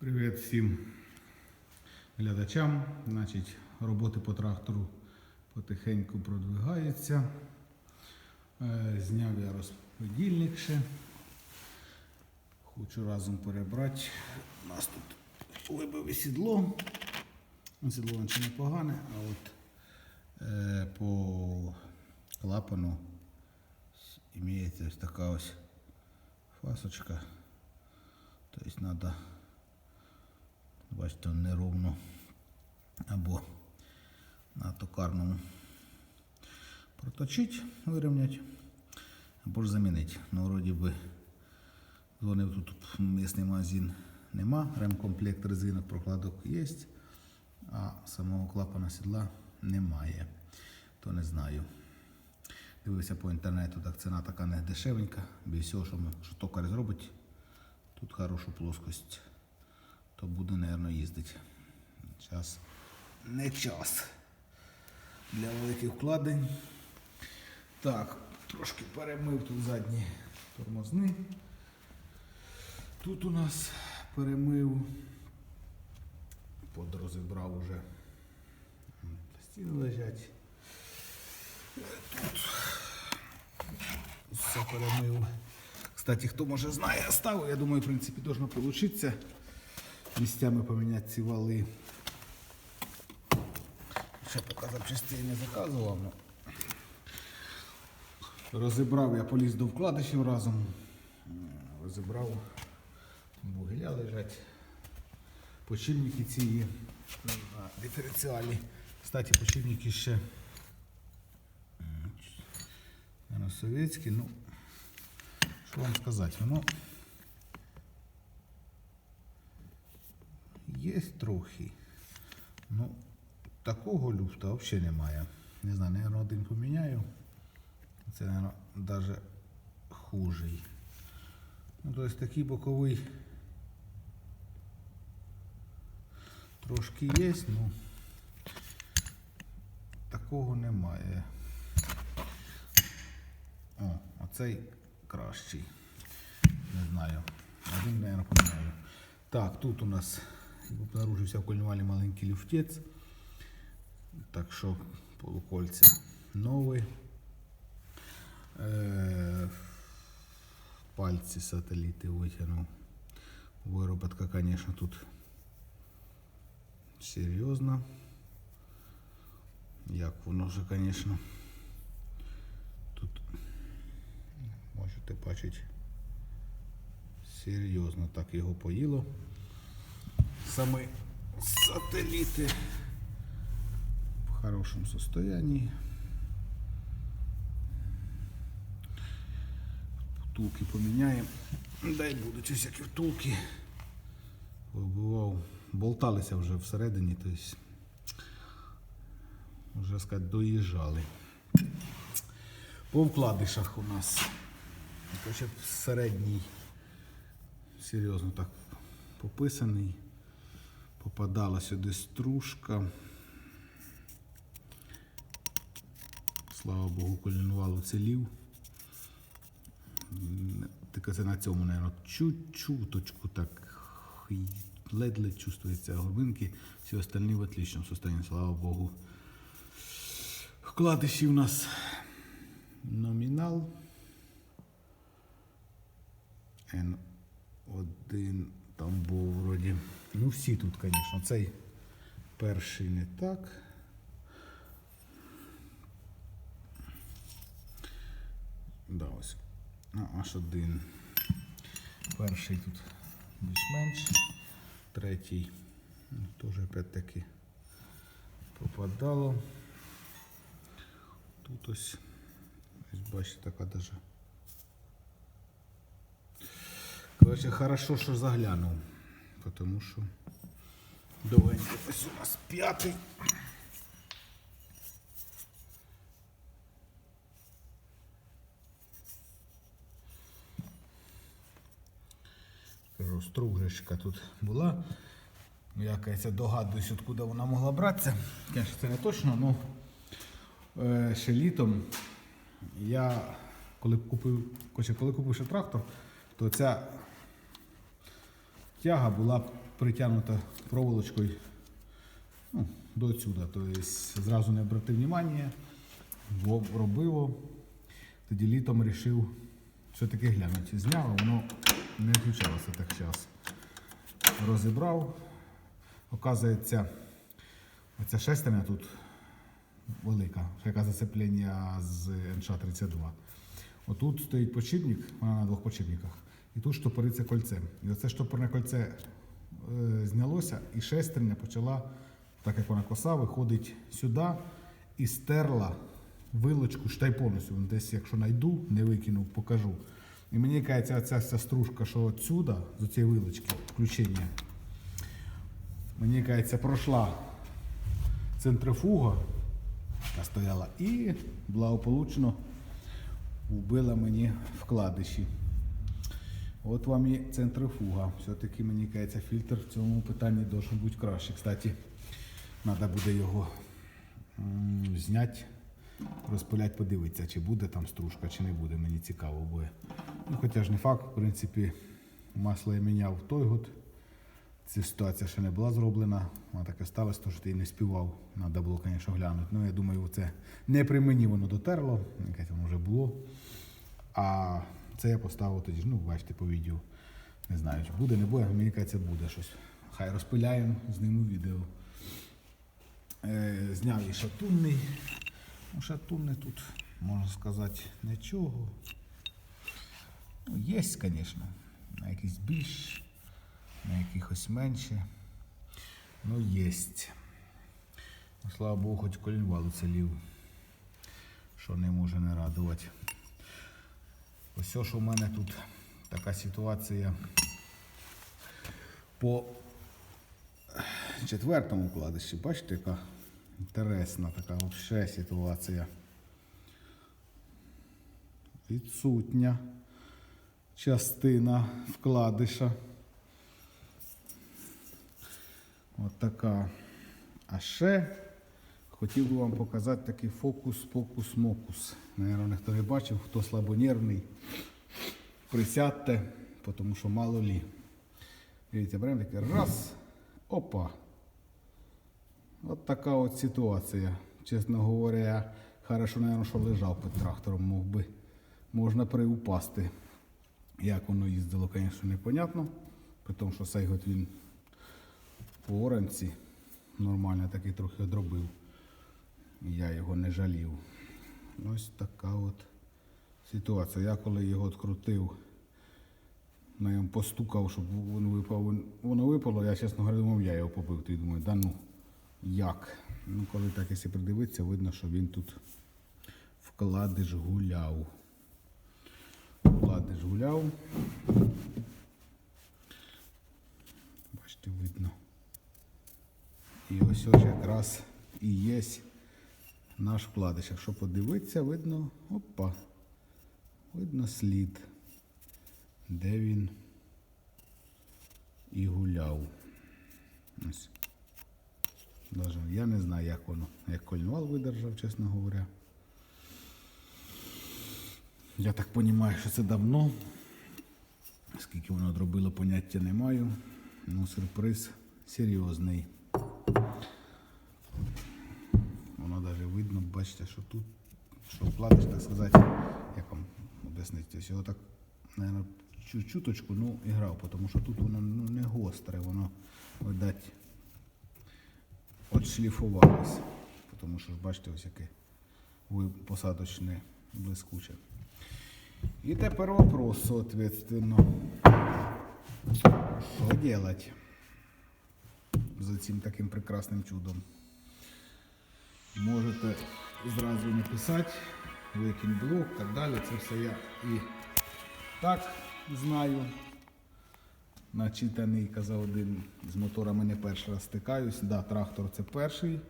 Привіт всім глядачам. Значить, роботи по трактору потихеньку продвигаються. Е, Зняв я розподільник ще. Хочу разом перебрати. У нас тут вибиве сідло. Сідло наче непогане, а от е, по клапану імеється ось така ось фасочка. Тобто треба, бачите, неровно або на токарному проточити, вирівняти, або ж замінити. Ну, вроді би, дзвонив тут місний магазин нема, ремкомплект резинок прокладок є, а самого клапана сідла немає. То не знаю. Дивився по інтернету, так ціна така не дешевенька. Без всього, що, що токар зробить, тут хорошу плоскость, то буде, мабуть, їздити. Час не час для великих вкладень. Так, трошки перемив тут задні тормозни. Тут у нас перемив, подрозібрав уже. Стіни лежать. Тут Все перемив. Кстати, хто може знає, ставив, я думаю, в принципі, должно получиться. Місцями поміняти ці вали. Ще поки запчастей не заказував. Ну. Розібрав, я поліз до вкладишів разом. Розібрав. Вугілля лежать. Почільники ці є на диференціалі. Кстати, почільники ще совєтські, ну, що вам сказати, воно є трохи. Ну, такого люфта взагалі немає. Не знаю, наверное, один поміняю. Це, наверное, даже хужий. Ну, тобто такий боковий трошки є, ну такого немає. О, оцей кращий. Не знаю. Один, наверное, поміняю. Так, тут у нас обнаружився в кольнувалі маленький люфтець. Так що полукольця новий. Е, пальці сателіти витягнув. Вироботка, конечно, тут серйозна. Як воно вже, конечно. Тут можете бачити серйозно так його поїло. Саме сателіти в хорошому состоянии. Втулки поміняємо. Дай будуть всякі втулки. Вибивав. Болталися вже всередині, тобто вже сказати, доїжджали. По вкладишах у нас. Короче, середній, серйозно так пописаний. Попадала сюди стружка. Слава Богу, колінувал уцілів. М, Тільки це на цьому, мабуть, чуть-чуточку так ледь-ледь чувствується горбинки. Всі остальні в отличному состоянии, слава Богу. Вкладиші у нас номінал. N1 там був вроді. Ну всі тут, звісно. Цей перший не так. Да, ось. Ну, аж один. Перший тут більш-менш. Третій. ну, Теж опять-таки попадало. Тут ось, ось бачите, така даже. Короче, хорошо, що заглянув. Потому що довгенько ось у нас п'ятий. Стружечка тут була. Ну, Я кажеться, догадуюсь, откуда вона могла братися. Звісно, це не точно, але ще літом я коли купив, коли купив ще трактор, то ця тяга була притягнута проволочкою ну, до отсюда. Тобто зразу не обратив внимання, робило. Тоді літом вирішив все-таки глянути. Зняв, воно не включалося так час. Розібрав. Оказується, оця шестерня тут велика, яка зацеплення з НШ-32. Отут стоїть почіпник, вона на двох почіпниках, і тут штопориться кольцем. І оце штопорне кольце е, знялося, і шестерня почала, так як вона коса, виходить сюди і стерла вилочку штай повністю. Десь, якщо знайду, не викину, покажу. І мені кажеться, оця вся стружка, що отсюда, з цієї вилочки, включення, мені кажеться, пройшла центрифуга, яка стояла, і благополучно вбила мені вкладиші. От вам і центрифуга. Все-таки мені кажеться, фільтр в цьому питанні должен бути краще. Кстати, треба буде його зняти, розпиляти, подивитися, чи буде там стружка, чи не буде. Мені цікаво буде. Ну, хоча ж не факт, в принципі, масло я міняв в той год. Ця ситуація ще не була зроблена. Вона таке сталося, то що ти не співав. Треба було, звісно, глянути. Ну, я думаю, це не при мені воно дотерло, якесь воно вже було. А це я поставив тоді, ж, ну, бачите, по відео. Не знаю, чи буде, не буде, мені кажеться, буде щось. Хай розпиляємо, зніму відео. Е, зняв і шатунний. Ну, шатунний тут, можна сказати, нічого. Ну, є, звісно, на якийсь більш, на якихось менше. Ну, є. Ну, слава Богу, хоч колінвал уцелів, що не може не радувати. Ось що в мене тут така ситуація по четвертому вкладищі. Бачите, яка інтересна така взагалі ситуація. Відсутня частина вкладиша. От така. А ще хотів би вам показати такий фокус, покус, мокус. Наверно, ніхто не бачив, хто слабонервний. Присядьте, тому що мало лі. Дивіться, беремо таке раз. Опа. От така от ситуація. Чесно говоря, хорошо, наверно, що лежав під трактором, мог би. Можна приупасти. Як воно їздило, звісно, непонятно. При тому, що цей год він по оранці нормально такий трохи одробив. І Я його не жалів. Ось така от ситуація. Я коли його відкрутив, на ньому постукав, щоб воно випало, воно випало, я чесно говоря, думав, я його побив. Ти думаю, да ну, як? Ну, коли так якщо придивитися, видно, що він тут вкладиш гуляв. Вкладиш гуляв. Бачите, видно. І ось ось якраз і є наш вкладиш. Якщо подивитися, видно, опа, видно слід, де він і гуляв. Ось. Я не знаю, як воно, як кольнувал видержав, чесно говоря. Я так розумію, що це давно. Скільки воно зробило, поняття не маю. Ну, сюрприз серйозний. Воно навіть видно, бачите, що тут, що вкладиш, так сказати, як вам об'яснити, його так, мабуть, чуточку, ну, і грав, тому що тут воно ну, не гостре, воно, видать, отшліфувалось. Тому що бачите, ось яке посадочне блискуче. І тепер вопрос, соответственно, що делать за цим таким прекрасним чудом? Можете зразу написати, викинь блок, і так далі. Це все я і так знаю. Начитаний, казав один з моторами не перший раз стикаюсь. Да, трактор це перший.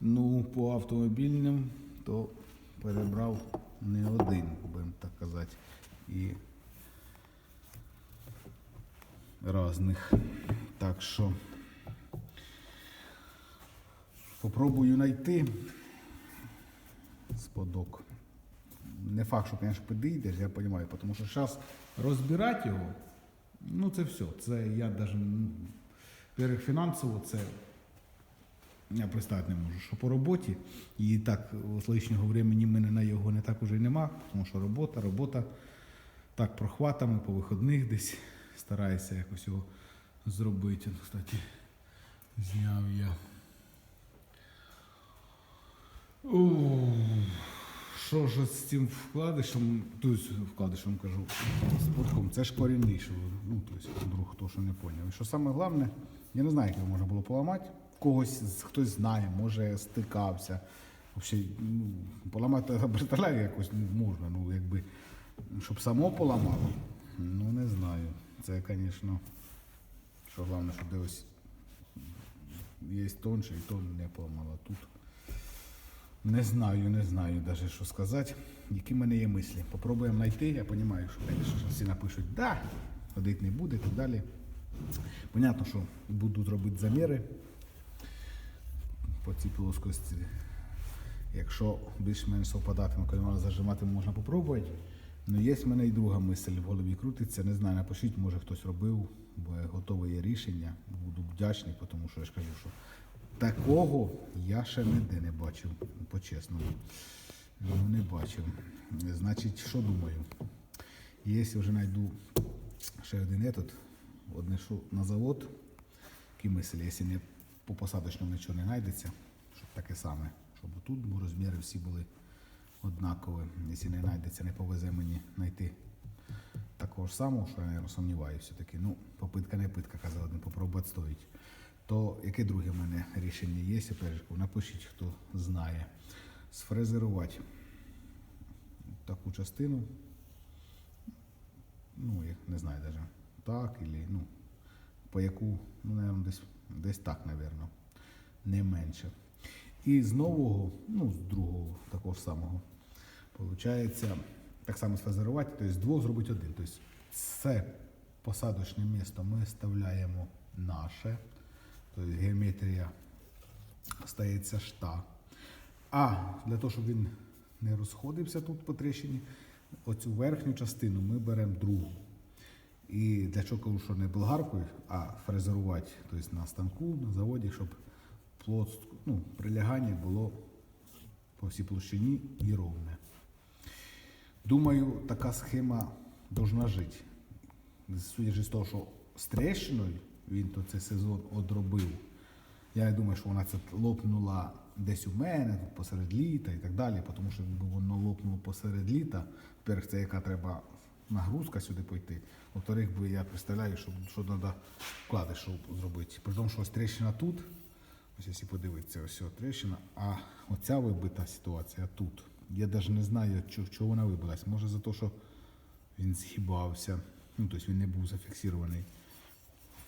Ну, по автомобільним то перебрав не один, будемо так казати. І різних. Так що попробую знайти сподок. Не факт, що, звісно, підійдеш, я розумію, тому що зараз розбирати його Ну, це все. Це я навіть фінансово це я представити не можу, що по роботі, і так от лишнього времени мене на його не так уже й нема, тому що робота, робота так прохватами по виходних десь стараюся якось його зробити. Кстати, зняв я. О, Що ж з цим вкладишем, тобто вкладишем кажу, з подком, це ж корінний, ну, тобто, вдруг хто що не поняв. І що саме головне, я не знаю, як його можна було поламати. Когось хтось знає, може стикався. Взагалі, ну, поламати я якось можна, ну якби, щоб само поламало, ну не знаю. Це, звісно, що головне, що десь є тонше, і то не поламало тут. Не знаю, не знаю навіть, що сказати. Які в мене є мислі. Попробуємо знайти. Я розумію, що, всі напишуть, да, ходити не буде і так далі. Понятно, що будуть робити заміри по цій плоскості. Якщо більш-менш совпадатиме, коли зажимати, можна попробувати. Ну, є в мене і друга мисль в голові крутиться. Не знаю, напишіть, може хтось робив, бо готове є рішення. Буду вдячний, тому що я ж кажу, що такого я ще ніде не бачив, по-чесному. Ну, не бачив. Значить, що думаю? Якщо вже знайду ще один етот, однесу на завод, які якщо не по посадочному нічого не знайдеться, щоб таке саме, щоб тут розміри всі були однакові. Якщо не знайдеться, не повезе мені знайти такого ж самого, що я наверно, сумніваюся все-таки. Ну, попитка не питка, казав один, попробувати стоїть. То яке друге в мене рішення є, опережку? Напишіть, хто знає. Сфрезерувати таку частину. Ну, я не знаю даже. Так, или, ну, по яку, ну, наверное, десь, десь так, наверное, не менше. І з нового, ну, з другого, такого самого, Получається, так само сфазерувати, тобто з двох зробити один. Тобто це посадочне місто ми вставляємо наше, тобто геометрія стається шта. А для того, щоб він не розходився тут по тріщині, оцю верхню частину ми беремо другу. І для чого кажу, що не болгаркою, а фрезерувати тобто на станку, на заводі, щоб плот, ну, прилягання було по всій площині і ровне. Думаю, така схема должна жити. Судячи з того, що з трещиною він то цей сезон одробив. Я не думаю, що вона це лопнула десь у мене, тут посеред літа і так далі, тому що якби воно лопнуло посеред літа, перш це яка треба нагрузка сюди пойти. Во-вторых, би я представляю, що, що треба вкладиш, щоб зробити. При тому, що ось трещина тут, ось якщо подивитися, ось ця трещина, а оця вибита ситуація тут. Я навіть не знаю, чого вона вибилась. Може за те, що він згибався, ну, тобто він не був зафіксований.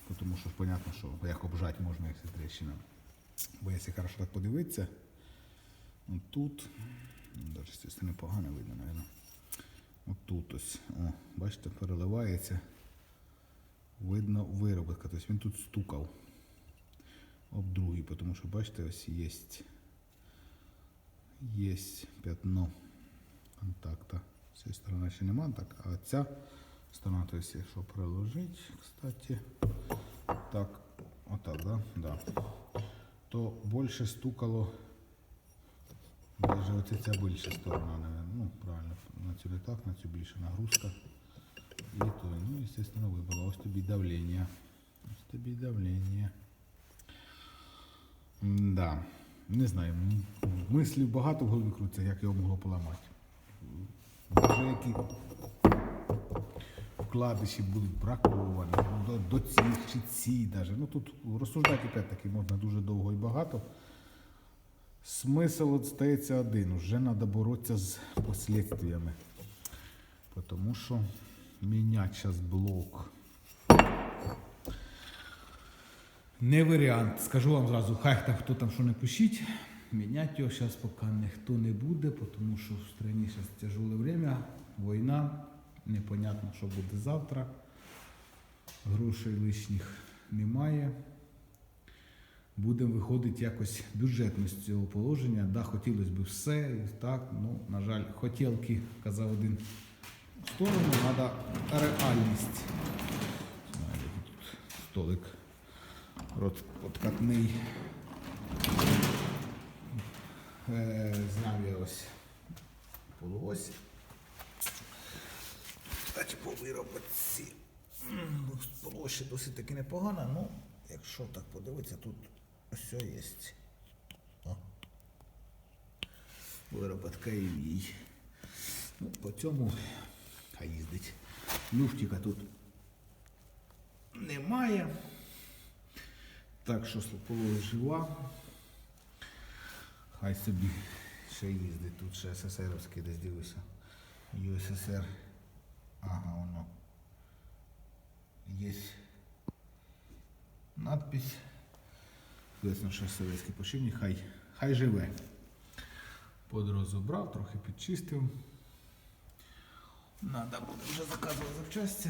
Ну, Тому що понятно, що як обжати можна, якщо трещина. Бо якщо хорошо так подивитися, от тут, навіть з цієї видно, мабуть. От тут ось, о, бачите, переливається. Видно виробітка. Тобто він тут стукав об другий, тому що бачите, ось є, є п'ятно контакта. З цієї сторони ще нема, так, а ця сторона, тобто, якщо приложити, кстати, так, отак, да? Да. то більше стукало, навіть оце ця більша сторона, наверное. ну правильно, на цю не так, на цю більше нагрузка. І то, ну, естественно, вибило. Ось тобі давлення. Ось тобі давлення. Да. Не знаю, м- мислів багато в голові крутиться, як його могло поламати. Може, які вкладиші будуть браковані, до, до цих чи ці даже. Ну тут розсуждати опять-таки можна дуже довго і багато. Смисл стається один. Вже треба боротися з последствиями. Тому що міняти зараз блок. Не варіант. Скажу вам зразу, хай там хто там що не пишіть. Міняти його зараз поки ніхто не буде, тому що в країні зараз тяжеле время, війна, непонятно, що буде завтра. Грошей лишніх немає. Будемо виходити якось бюджетно з цього положення. Да, хотілося б все, так, ну, на жаль, хотілки, казав один в сторону, треба реальність. столик. Подкатний. Е, зняв я ось полуось. По виробці. Полуощі досить таки непогано, ну, якщо так подивитися, тут все є. О. Вироботка і вій. Ну, по цьому хай їздить. Люфтика тут немає. Так що слопово жива. Хай собі ще їздить. Тут ще СССРовський десь дивився. ЮССР. Ага, воно. Є надпись. Звісно, що совєтський почивник, хай, хай живе. Подрозобрав, трохи підчистив. Надо буде вже заказувати запчасті.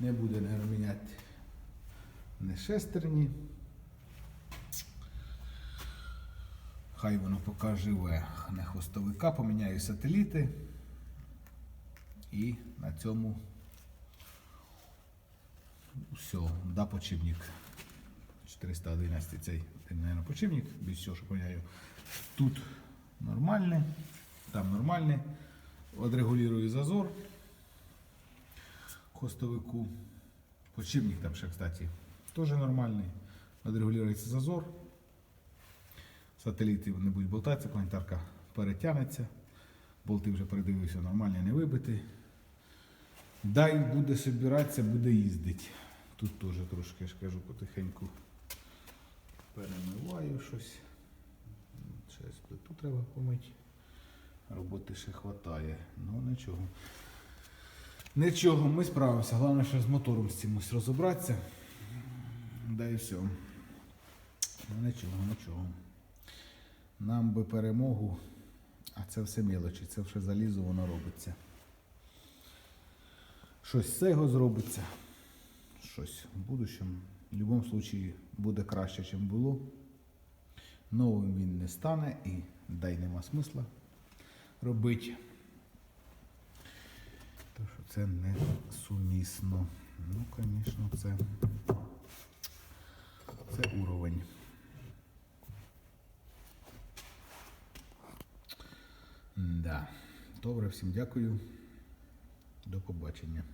Не буде не міняти не шестерні. Хай воно поки живе. Не хвостовика, поміняю сателіти. І на цьому все, да, почивник. 411 цей, наверное, почивник, без всього, що поміняю. Тут нормальний, там нормальний. Отрегулюю зазор хвостовику. Почивник там ще, кстати, теж нормальний. Отрегулюється зазор. Сателіти не будуть болтатися, планетарка перетягнеться. Болти вже передивився нормально, не вибиті. Дай буде собиратися, буде їздити. Тут теж трошки, я ж кажу, потихеньку перемиваю щось. Ще плиту треба помити. Роботи ще вистачає. Ну нічого. Нічого, ми справимося. Головне, що з мотором з цимось розібратися. Да і все. Ну нічого, нічого. Нам би перемогу, а це все мелочі, це все залізо, воно робиться. Щось з цього зробиться, щось в будущому. В будь-якому випадку буде краще, ніж було. Новим він не стане і дай нема смисла робити. То що це не сумісно. Ну, звісно, це, це уровень. Да. Добре, всім дякую. До побачення.